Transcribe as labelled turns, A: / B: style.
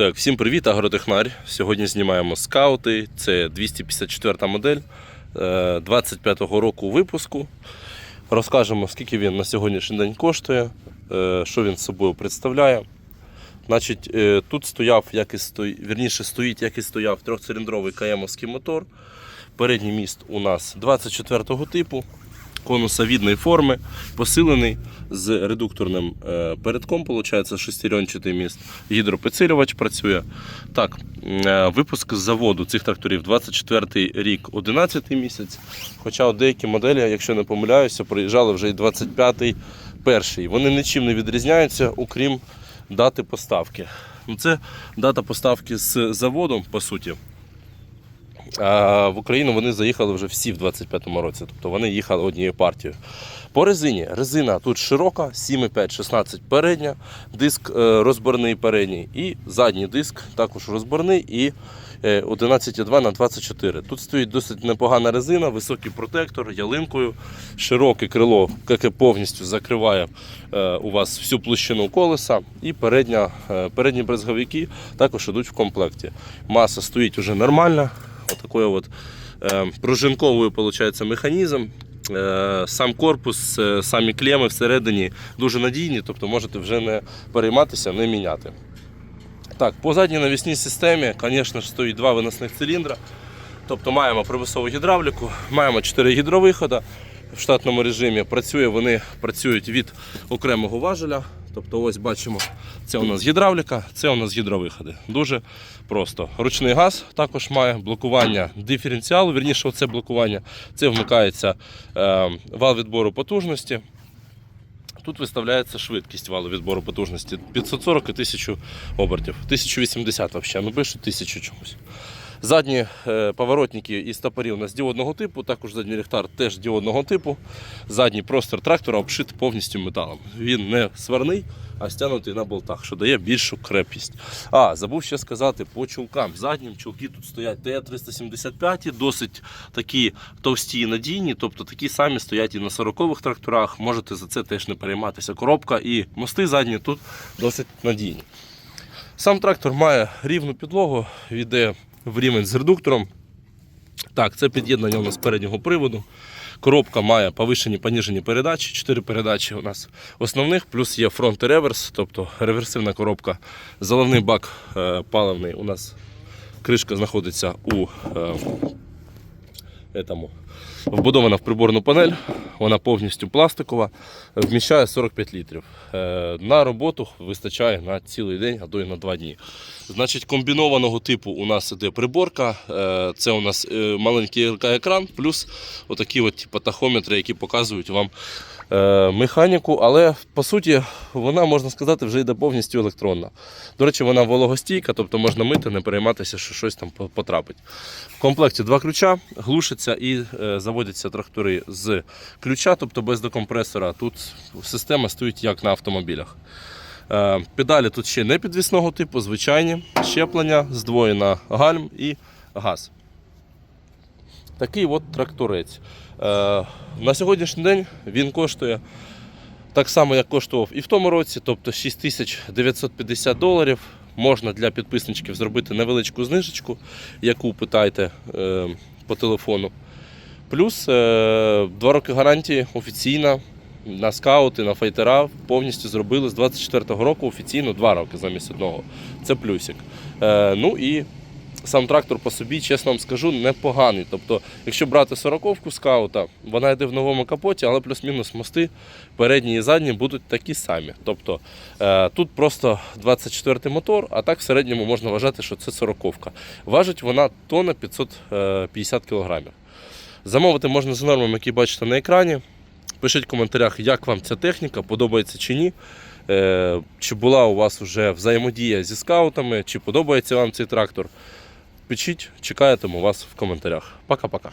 A: Так, всім привіт, агротехнарь. Сьогодні знімаємо скаути. Це 254 модель е, 25-го року випуску. Розкажемо, скільки він на сьогоднішній день коштує, е, що він собою представляє. Значить, е, тут стояв, як і стої... вірніше, стоїть, як і стояв трьохциліндровий каємовський мотор. Передній міст у нас 24-го типу, конусовідної форми, посилений з редукторним е, передком, виходить, шестеренчатий міст. Гідропідсилювач працює. Так, е, випуск з заводу цих тракторів 24 рік, 11 місяць. Хоча деякі моделі, якщо не помиляюся, приїжджали вже і 25-й перший. Вони нічим не відрізняються, окрім дати поставки. Ну, Це дата поставки з заводу, по суті. А в Україну вони заїхали вже всі в 25-му році, тобто вони їхали однією партією. По резині. Резина тут широка, 7,5-16 передня, диск е, розборний передній і задній диск також розборний і е, 11,2 на 24. Тут стоїть досить непогана резина, високий протектор, ялинкою, широке крило, яке повністю закриває е, у вас всю площину колеса. І передня, е, передні брезговики також йдуть в комплекті. Маса стоїть уже нормальна. Отакою от е, пружинковою виходить, механізм. Е, Сам корпус, е, самі клеми всередині дуже надійні, тобто можете вже не перейматися, не міняти. Так, по задній навісній системі, звісно ж, стоїть два виносних циліндра. Тобто маємо примусову гідравліку, маємо 4 гідровиходи в штатному режимі. Працює, вони працюють від окремого важеля. Тобто, ось бачимо, це у нас гідравліка, це у нас гідровиходи. Дуже просто. Ручний газ також має блокування диференціалу. Вірніше, оце блокування. Це вмикається е, вал відбору потужності. Тут виставляється швидкість валу відбору потужності 540 і 1000 обертів. 1080 взагалі, ну пишуть 1000 чомусь. Задні е, поворотники і стопорі у нас діодного типу, також задній ліхтар теж діодного типу. Задній простір трактора обшитий повністю металом. Він не сварний, а стягнутий на болтах, що дає більшу крепкість. А, забув ще сказати по чулкам. Заднім чулки тут стоять Т-375, досить такі товсті і надійні, тобто такі самі стоять і на 40-х тракторах. Можете за це теж не перейматися. Коробка і мости задні тут досить надійні. Сам трактор має рівну підлогу, йде в рівень з редуктором. Так, це під'єднання у нас переднього приводу. Коробка має повишені поніжені передачі. Чотири передачі у нас основних, плюс є фронт і реверс, тобто реверсивна коробка. Заливний бак е, паливний у нас кришка знаходиться у етому, вбудована в приборну панель. Вона повністю пластикова, вміщає 45 літрів. Е, На роботу вистачає на цілий день, а то й на два дні. Значить, комбінованого типу у нас іде приборка. Е, Це у нас е, маленький екран, плюс отакі от, типу, тахометри, які показують вам механіку, але по суті вона, можна сказати, вже йде повністю електронна. До речі, вона вологостійка, тобто можна мити, не перейматися, що щось там потрапить. В комплекті два ключа, глушаться і е, заводяться трактори з ключа, тобто без декомпресора. Тут система стоїть як на автомобілях. Е, Педалі тут ще не підвісного типу, звичайні, щеплення, здвоєна гальм і газ. Такий от тракторець. Е, На сьогоднішній день він коштує так само, як коштував і в тому році, тобто 6950 доларів. Можна для підписничків зробити невеличку знижечку, яку питайте е, по телефону. Плюс е, 2 роки гарантії офіційна на скаути, на файтера повністю зробили з 24-го року офіційно 2 роки замість одного. Це плюсик. Ну і сам трактор по собі, чесно вам скажу, непоганий. Тобто, якщо брати 40-ку скаута, вона йде в новому капоті, але плюс-мінус мости передні і задні будуть такі самі. Тобто е, тут просто 24 мотор, а так в середньому можна вважати, що це 40-ка. Важить вона тонна 550 кг. Замовити можна за нормами, які бачите на екрані. Пишіть в коментарях, як вам ця техніка, подобається чи ні. Е, Чи була у вас вже взаємодія зі скаутами, чи подобається вам цей трактор. Пишіть, чекатиму вас в коментарях. Пока-пока.